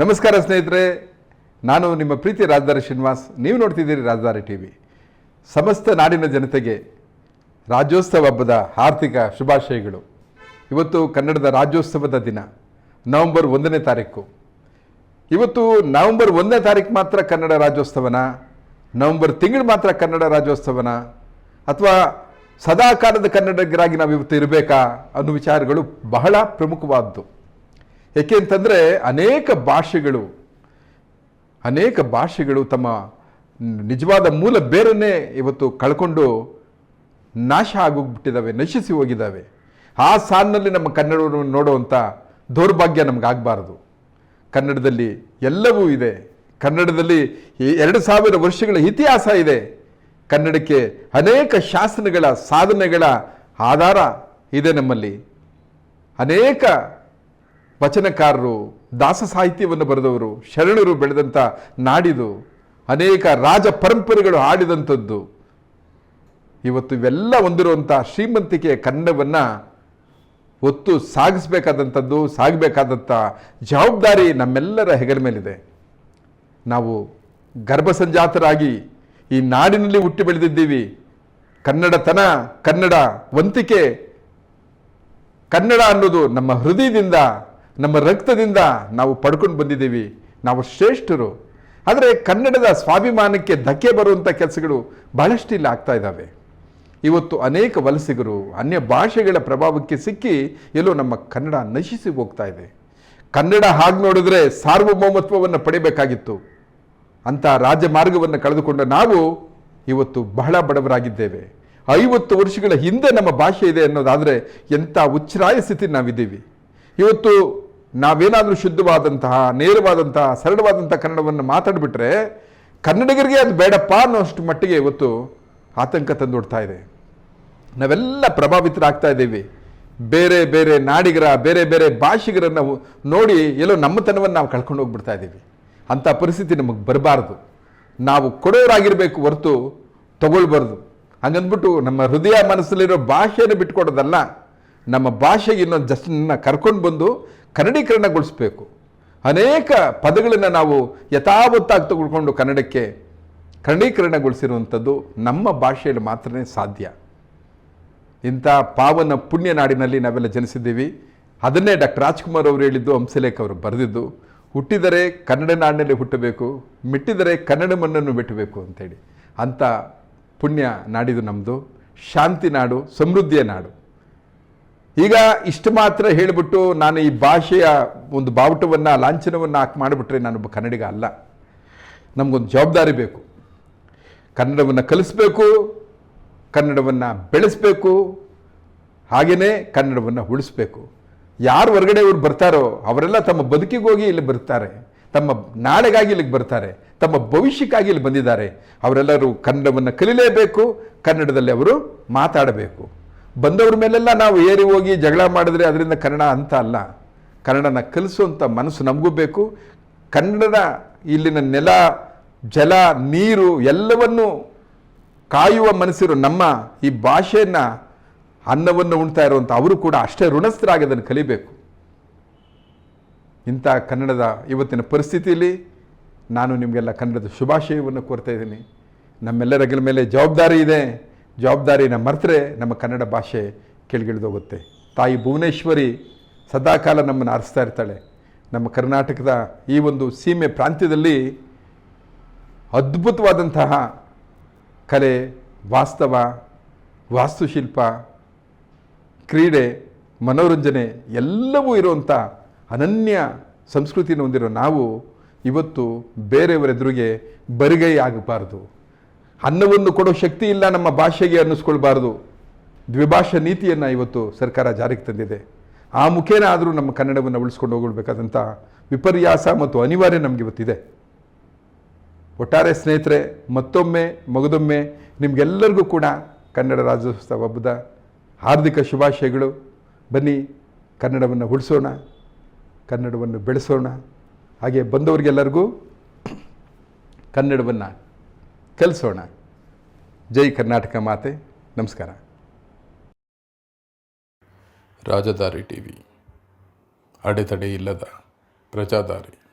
ನಮಸ್ಕಾರ ಸ್ನೇಹಿತರೆ, ನಾನು ನಿಮ್ಮ ಪ್ರೀತಿ ರಾಜಧಾರಿ ಶ್ರೀನಿವಾಸ್. ನೀವು ನೋಡ್ತಿದ್ದೀರಿ ರಾಜಧಾರಿ ಟಿ ವಿ. ಸಮಸ್ತ ನಾಡಿನ ಜನತೆಗೆ ರಾಜ್ಯೋತ್ಸವ ಹಬ್ಬದ ಆರ್ಥಿಕ ಶುಭಾಶಯಗಳು. ಇವತ್ತು ಕನ್ನಡದ ರಾಜ್ಯೋತ್ಸವದ ದಿನ, ನವೆಂಬರ್ ಒಂದನೇ ತಾರೀಕು. ಇವತ್ತು ನವೆಂಬರ್ ಒಂದನೇ ತಾರೀಕು ಮಾತ್ರ ಕನ್ನಡ ರಾಜ್ಯೋತ್ಸವನ? ನವೆಂಬರ್ ತಿಂಗಳು ಮಾತ್ರ ಕನ್ನಡ ರಾಜ್ಯೋತ್ಸವನ? ಅಥವಾ ಸದಾಕಾಲದ ಕನ್ನಡಿಗರಾಗಿ ನಾವು ಇವತ್ತು ಇರಬೇಕಾ? ಅನ್ನೋ ವಿಚಾರಗಳು ಬಹಳ ಪ್ರಮುಖವಾದ್ದು. ಏಕೆ ಅಂತಂದರೆ ಅನೇಕ ಭಾಷೆಗಳು ಅನೇಕ ಭಾಷೆಗಳು ತಮ್ಮ ನಿಜವಾದ ಮೂಲ ಬೇರನ್ನೇ ಇವತ್ತು ಕಳ್ಕೊಂಡು ನಾಶ ಆಗೋಗ್ಬಿಟ್ಟಿದ್ದಾವೆ, ನಶಿಸಿ ಹೋಗಿದ್ದಾವೆ. ಆ ಸಾಲಿನಲ್ಲಿ ನಮ್ಮ ಕನ್ನಡವನ್ನು ನೋಡುವಂಥ ದೌರ್ಭಾಗ್ಯ ನಮಗಾಗಬಾರ್ದು. ಕನ್ನಡದಲ್ಲಿ ಎಲ್ಲವೂ ಇದೆ. ಕನ್ನಡದಲ್ಲಿ ಎರಡು ಸಾವಿರ ವರ್ಷಗಳ ಇತಿಹಾಸ ಇದೆ. ಕನ್ನಡಕ್ಕೆ ಅನೇಕ ಶಾಸನಗಳ, ಸಾಧನೆಗಳ ಆಧಾರ ಇದೆ ನಮ್ಮಲ್ಲಿ. ಅನೇಕ ವಚನಕಾರರು, ದಾಸ ಸಾಹಿತ್ಯವನ್ನು ಬರೆದವರು, ಶರಣರು ಬೆಳೆದಂಥ ನಾಡಿದು, ಅನೇಕ ರಾಜ ಪರಂಪರೆಗಳು ಆಡಿದಂಥದ್ದು. ಇವತ್ತು ಇವೆಲ್ಲ ಹೊಂದಿರುವಂಥ ಶ್ರೀಮಂತಿಕೆಯ ಕನ್ನಡವನ್ನು ಒತ್ತು ಸಾಗಿಸಬೇಕಾದಂಥದ್ದು, ಸಾಗಬೇಕಾದಂಥ ಜವಾಬ್ದಾರಿ ನಮ್ಮೆಲ್ಲರ ಹೆಗಲ ಮೇಲಿದೆ. ನಾವು ಗರ್ಭಸಂಜಾತರಾಗಿ ಈ ನಾಡಿನಲ್ಲಿ ಹುಟ್ಟಿ ಬೆಳೆದಿದ್ದೀವಿ. ಕನ್ನಡತನ, ಕನ್ನಡ ವಂತಿಕೆ, ಕನ್ನಡ ಅನ್ನೋದು ನಮ್ಮ ಹೃದಯದಿಂದ ನಮ್ಮ ರಕ್ತದಿಂದ ನಾವು ಪಡ್ಕೊಂಡು ಬಂದಿದ್ದೀವಿ. ನಾವು ಶ್ರೇಷ್ಠರು. ಆದರೆ ಕನ್ನಡದ ಸ್ವಾಭಿಮಾನಕ್ಕೆ ಧಕ್ಕೆ ಬರುವಂಥ ಕೆಲಸಗಳು ಬಹಳಷ್ಟು ಇಲ್ಲಿ ಆಗ್ತಾ ಇದ್ದಾವೆ. ಇವತ್ತು ಅನೇಕ ವಲಸಿಗರು, ಅನ್ಯ ಭಾಷೆಗಳ ಪ್ರಭಾವಕ್ಕೆ ಸಿಕ್ಕಿ ಎಲ್ಲೋ ನಮ್ಮ ಕನ್ನಡ ನಶಿಸಿ ಹೋಗ್ತಾ ಇದೆ. ಕನ್ನಡ ಹಾಗೆ ನೋಡಿದ್ರೆ ಸಾರ್ವಭೌಮತ್ವವನ್ನು ಪಡೆಯಬೇಕಾಗಿತ್ತು ಅಂಥ ರಾಜಮಾರ್ಗವನ್ನು ಕಳೆದುಕೊಂಡ ನಾವು ಇವತ್ತು ಬಹಳ ಬಡವರಾಗಿದ್ದೇವೆ. ಐವತ್ತು ವರ್ಷಗಳ ಹಿಂದೆ ನಮ್ಮ ಭಾಷೆ ಇದೆ ಅನ್ನೋದಾದರೆ ಎಂಥ ಉಚ್ಛ್ರಾಯ ಸ್ಥಿತಿ ನಾವಿದ್ದೀವಿ. ಇವತ್ತು ನಾವೇನಾದರೂ ಶುದ್ಧವಾದಂತಹ, ನೇರವಾದಂತಹ ಸರಳವಾದಂಥ ಕನ್ನಡವನ್ನು ಮಾತಾಡಿಬಿಟ್ರೆ ಕನ್ನಡಿಗರಿಗೆ ಅದು ಬೇಡಪ್ಪ ಅನ್ನೋಷ್ಟು ಮಟ್ಟಿಗೆ ಇವತ್ತು ಆತಂಕ ತಂದೊಡ್ತಾ ಇದೆ. ನಾವೆಲ್ಲ ಪ್ರಭಾವಿತರಾಗ್ತಾ ಇದ್ದೀವಿ. ಬೇರೆ ಬೇರೆ ನಾಡಿಗರ, ಬೇರೆ ಬೇರೆ ಭಾಷಿಗರನ್ನು ನೋಡಿ ಎಲ್ಲೋ ನಮ್ಮತನವನ್ನು ನಾವು ಕಳ್ಕೊಂಡು ಹೋಗ್ಬಿಡ್ತಾ ಇದ್ದೀವಿ. ಅಂಥ ಪರಿಸ್ಥಿತಿ ನಮಗೆ ಬರಬಾರ್ದು. ನಾವು ಕೊಡೋರಾಗಿರಬೇಕು ಹೊರತು ತಗೊಳ್ಬಾರ್ದು. ಹಂಗಂದ್ಬಿಟ್ಟು ನಮ್ಮ ಹೃದಯ ಮನಸ್ಸಲ್ಲಿರೋ ಭಾಷೆಯನ್ನು ಬಿಟ್ಕೊಡೋದಲ್ಲ, ನಮ್ಮ ಭಾಷೆಗೆ ಇನ್ನೊಂದು ಜಸ್ಟನ್ನ ಕರ್ಕೊಂಡು ಬಂದು ಕನ್ನಡೀಕರಣಗೊಳಿಸ್ಬೇಕು. ಅನೇಕ ಪದಗಳನ್ನು ನಾವು ಯಥಾವತ್ತಾಗಿ ತೆಗೆದುಕೊಂಡು ಕನ್ನಡಕ್ಕೆ ಕನ್ನಡೀಕರಣಗೊಳಿಸಿರುವಂಥದ್ದು ನಮ್ಮ ಭಾಷೆಯಲ್ಲಿ ಮಾತ್ರನೇ ಸಾಧ್ಯ. ಇಂಥ ಪಾವನ ಪುಣ್ಯ ನಾಡಿನಲ್ಲಿ ನಾವೆಲ್ಲ ಜನಿಸಿದ್ದೀವಿ. ಅದನ್ನೇ ಡಾಕ್ಟರ್ ರಾಜ್ಕುಮಾರ್ ಅವರು ಹೇಳಿದ್ದು, ಹಂಸಲೇಖ ಅವರು ಬರೆದಿದ್ದು, ಹುಟ್ಟಿದರೆ ಕನ್ನಡ ನಾಡಿನಲ್ಲಿ ಹುಟ್ಟಬೇಕು, ಮಿಟ್ಟಿದರೆ ಕನ್ನಡ ಮಣ್ಣನ್ನು ಬಿಟ್ಟಬೇಕು ಅಂತೇಳಿ ಅಂಥ ಪುಣ್ಯ ನಾಡಿದು ನಮ್ಮದು ಶಾಂತಿ ನಾಡು, ಸಮೃದ್ಧಿಯ ನಾಡು. ಈಗ ಇಷ್ಟು ಮಾತ್ರ ಹೇಳಿಬಿಟ್ಟು ನಾನು ಈ ಭಾಷೆಯ ಒಂದು ಬಾವುಟವನ್ನು, ಲಾಂಛನವನ್ನು ಹಾಕಿ ಮಾಡಿಬಿಟ್ರೆ ನಾನೊಬ್ಬ ಕನ್ನಡಿಗ ಅಲ್ಲ. ನಮಗೊಂದು ಜವಾಬ್ದಾರಿ ಬೇಕು. ಕನ್ನಡವನ್ನು ಕಲಿಸ್ಬೇಕು, ಕನ್ನಡವನ್ನು ಬೆಳೆಸಬೇಕು ಹಾಗೆಯೇ ಕನ್ನಡವನ್ನು ಉಳಿಸ್ಬೇಕು. ಯಾರು ಹೊರಗಡೆ ಇವ್ರು ಬರ್ತಾರೋ ಅವರೆಲ್ಲ ತಮ್ಮ ಬದುಕಿಗೋಗಿ ಇಲ್ಲಿ ಬರ್ತಾರೆ, ತಮ್ಮ ನಾಳೆಗಾಗಿ ಇಲ್ಲಿಗೆ ಬರ್ತಾರೆ, ತಮ್ಮ ಭವಿಷ್ಯಕ್ಕಾಗಿ ಇಲ್ಲಿ ಬಂದಿದ್ದಾರೆ. ಅವರೆಲ್ಲರೂ ಕನ್ನಡವನ್ನು ಕಲಿಲೇಬೇಕು, ಕನ್ನಡದಲ್ಲಿ ಅವರು ಮಾತಾಡಬೇಕು. ಬಂದವ್ರ ಮೇಲೆಲ್ಲ ನಾವು ಏರಿ ಹೋಗಿ ಜಗಳ ಮಾಡಿದ್ರೆ ಅದರಿಂದ ಕನ್ನಡ ಅಂತ ಅಲ್ಲ. ಕನ್ನಡನ ಕಲಿಸುವಂಥ ಮನಸ್ಸು ನಮಗೂ ಬೇಕು. ಕನ್ನಡದ ಇಲ್ಲಿನ ನೆಲ, ಜಲ, ನೀರು ಎಲ್ಲವನ್ನು ಕಾಯುವ ಮನಸ್ಸಿರೋ ನಮ್ಮ ಈ ಭಾಷೆಯನ್ನು ಅನ್ನವನ್ನು ಉಣ್ತಾ ಇರುವಂಥ ಅವರು ಕೂಡ ಅಷ್ಟೇ ಋಣಸ್ಥರಾಗಿ ಅದನ್ನು ಕಲಿಬೇಕು. ಇಂಥ ಕನ್ನಡದ ಇವತ್ತಿನ ಪರಿಸ್ಥಿತಿಯಲ್ಲಿ ನಾನು ನಿಮಗೆಲ್ಲ ಕನ್ನಡದ ಶುಭಾಶಯವನ್ನು ಕೋರ್ತಾ ಇದ್ದೀನಿ. ನಮ್ಮೆಲ್ಲರ ಮೇಲೆ ಜವಾಬ್ದಾರಿ ಇದೆ. ಜವಾಬ್ದಾರಿನ ಮರೆತರೆ ನಮ್ಮ ಕನ್ನಡ ಭಾಷೆ ಕೆಳಗಿಳಿದೋಗುತ್ತೆ. ತಾಯಿ ಭುವನೇಶ್ವರಿ ಸದಾಕಾಲ ನಮ್ಮನ್ನು ಆರಿಸ್ತಾ ಇರ್ತಾಳೆ. ನಮ್ಮ ಕರ್ನಾಟಕದ ಈ ಒಂದು ಸೀಮೆ ಪ್ರಾಂತ್ಯದಲ್ಲಿ ಅದ್ಭುತವಾದಂತಹ ಕಲೆ, ವಾಸ್ತವ, ವಾಸ್ತುಶಿಲ್ಪ, ಕ್ರೀಡೆ, ಮನೋರಂಜನೆ ಎಲ್ಲವೂ ಇರುವಂಥ ಅನನ್ಯ ಸಂಸ್ಕೃತಿಯನ್ನು ಹೊಂದಿರೋ ನಾವು ಇವತ್ತು ಬೇರೆಯವರೆದುರಿಗೆ ಬರಿಗೈ ಆಗಬಾರ್ದು. ಅನ್ನವನ್ನು ಕೊಡೋ ಶಕ್ತಿ ಇಲ್ಲ ನಮ್ಮ ಭಾಷೆಗೆ ಅನ್ನಿಸ್ಕೊಳ್ಬಾರ್ದು. ದ್ವಿಭಾಷಾ ನೀತಿಯನ್ನು ಇವತ್ತು ಸರ್ಕಾರ ಜಾರಿಗೆ ತಂದಿದೆ. ಆ ಮುಖೇನ ಆದರೂ ನಮ್ಮ ಕನ್ನಡವನ್ನು ಉಳಿಸ್ಕೊಂಡು ಹೋಗಬೇಕಾದಂಥ ವಿಪರ್ಯಾಸ ಮತ್ತು ಅನಿವಾರ್ಯ ನಮಗೆ ಇವತ್ತಿದೆ. ಒಟ್ಟಾರೆ ಸ್ನೇಹಿತರೆ, ಮತ್ತೊಮ್ಮೆ, ಮಗದೊಮ್ಮೆ ನಿಮಗೆಲ್ಲರಿಗೂ ಕೂಡ ಕನ್ನಡ ರಾಜ್ಯೋತ್ಸವ ಹಬ್ಬದ ಹಾರ್ದಿಕ ಶುಭಾಶಯಗಳು. ಬನ್ನಿ, ಕನ್ನಡವನ್ನು ಉಳಿಸೋಣ, ಕನ್ನಡವನ್ನು ಬೆಳೆಸೋಣ. ಹಾಗೆ ಬಂದವರಿಗೆಲ್ಲರಿಗೂ ಕನ್ನಡವನ್ನು ಕಲಿಸೋಣ. ಜೈ ಕರ್ನಾಟಕ ಮಾತೆ. ನಮಸ್ಕಾರ. ರಾಜಧಾರಿ ಟಿವಿ. ಅಡೆತಡೆ ಇಲ್ಲದ ಪ್ರಜಾದಾರಿ.